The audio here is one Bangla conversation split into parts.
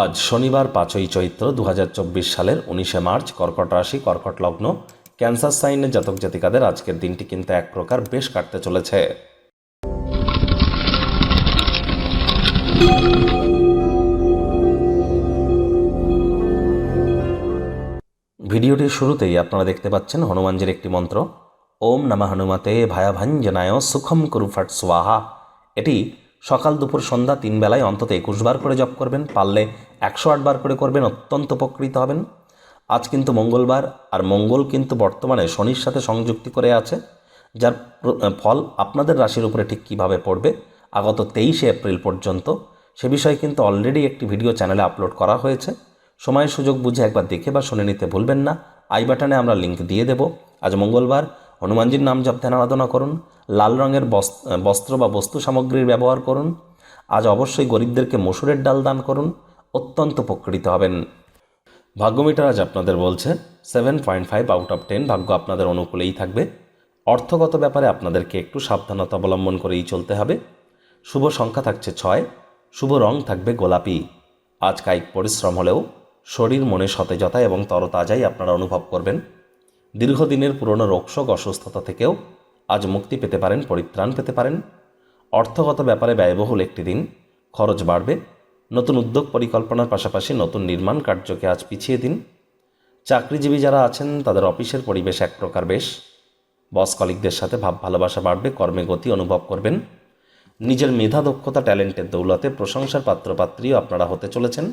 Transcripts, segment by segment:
আজ শনিবার পাঁচই চৈত্র দু হাজার চব্বিশ সালের উনিশে মার্চ কর্কট রাশি, কর্কট লগ্ন, ক্যান্সার সাইনের জাতক জাতিকাদের আজকের দিনটি কিন্তু এক প্রকার বেশ কাটতে চলেছে। ভিডিওটির শুরুতেই আপনারা দেখতে পাচ্ছেন হনুমানজির একটি মন্ত্র, ওম নমঃ হনুমতে ভয়াভাঞ্জনায় সুখম কুরু ফট স্বাহা। এটি সকাল দুপুর সন্ধ্যা তিন বেলায় অন্তত একুশ বার করে জপ করবেন, পারলে একশো আট বার করে করবেন, অত্যন্ত উপকৃত হবেন। আজ কিন্তু মঙ্গলবার, আর মঙ্গল কিন্তু বর্তমানে শনির সাথে সংযুক্তি করে আছে, যার ফল আপনাদের রাশির উপরে ঠিক কীভাবে পড়বে, আগত তেইশে এপ্রিল পর্যন্ত। সে বিষয়ে কিন্তু অলরেডি একটি ভিডিও চ্যানেলে আপলোড করা হয়েছে। সময় সুযোগ বুঝে একবার দেখে বা শুনে নিতে ভুলবেন না। আই বাটনে আমরা লিঙ্ক দিয়ে দেব। আজ মঙ্গলবার হনুমানজির নাম জপ ধ্যান আরাধনা করুন, লাল রঙের বস- বস্ত্র বা বস্তু সামগ্রীর ব্যবহার করুন, আজ অবশ্যই গরিবদেরকে মসুরের ডাল দান করুন, অত্যন্ত উপকৃত হবেন। ভাগ্যমিটার আজ আপনাদের বলছে seven point five out of ten ভাগ্য আপনাদের অনুকূলেই থাকবে। অর্থগত ব্যাপারে আপনাদেরকে একটু সাবধানতা অবলম্বন করেই চলতে হবে। শুভ সংখ্যা থাকছে ছয়, শুভ রং থাকবে গোলাপি। আজ কায়িক পরিশ্রম হলেও শরীর মনে সতেজতা এবং তরতাজাই আপনারা অনুভব করবেন। দীর্ঘদিনের পুরনো রোগশোক অসুস্থতা থেকেও আজ মুক্তি পেতে পারেন, পরিত্রাণ পেতে পারেন। অর্থগত ব্যাপারে ব্যয়বহুল একটি দিন। খরচ বাড়বে। নতুন উদ্যোগ পরিকল্পনার পাশাপাশি নতুন নির্মাণ কার্যকে আজ পিছিয়ে দিন। চাকরিজীবী যারা আছেন, তাদের অফিসের পরিবেশ এক প্রকার বেশ। বস কলিকদের সাথে ভাব ভালোবাসা বাড়বে, কর্মে গতি অনুভব করবেন। নিজের মেধা, দক্ষতা, ট্যালেন্টের দৌলতে প্রশংসার পাত্রপাত্রীও আপনারা হতে চলেছেন।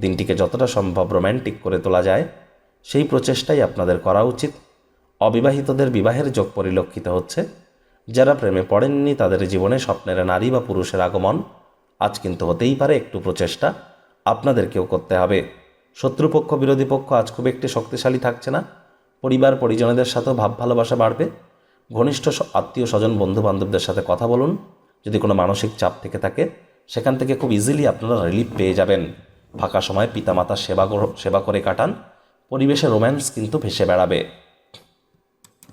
দিনটিকে যতটা সম্ভব রোম্যান্টিক করে তোলা যায়, সেই প্রচেষ্টাই আপনাদের করা উচিত। অবিবাহিতদের বিবাহের যোগ পরিলক্ষিত হচ্ছে। যারা প্রেমে পড়েননি, তাদের জীবনে স্বপ্নের নারী বা পুরুষের আগমন আজ কিন্তু হতেই পারে একটু প্রচেষ্টা, আপনাদেরকেও করতে হবে। শত্রুপক্ষ, বিরোধী পক্ষ আজ খুব একটি শক্তিশালী থাকছে না। পরিবার, পরিজনদের সাথেও ভাব ভালোবাসা বাড়বে। ঘনিষ্ঠ আত্মীয় স্বজন বন্ধু বান্ধবদের সাথে কথা বলুন। যদি কোনো মানসিক চাপ থেকে থাকে, সেখান থেকে খুব ইজিলি আপনারা রিলিফ পেয়ে যাবেন। ফাঁকা সময় পিতামাতার সেবা সেবা করে কাটান। পরিবেশে রোম্যান্স কিন্তু ভেসে বেড়াবে।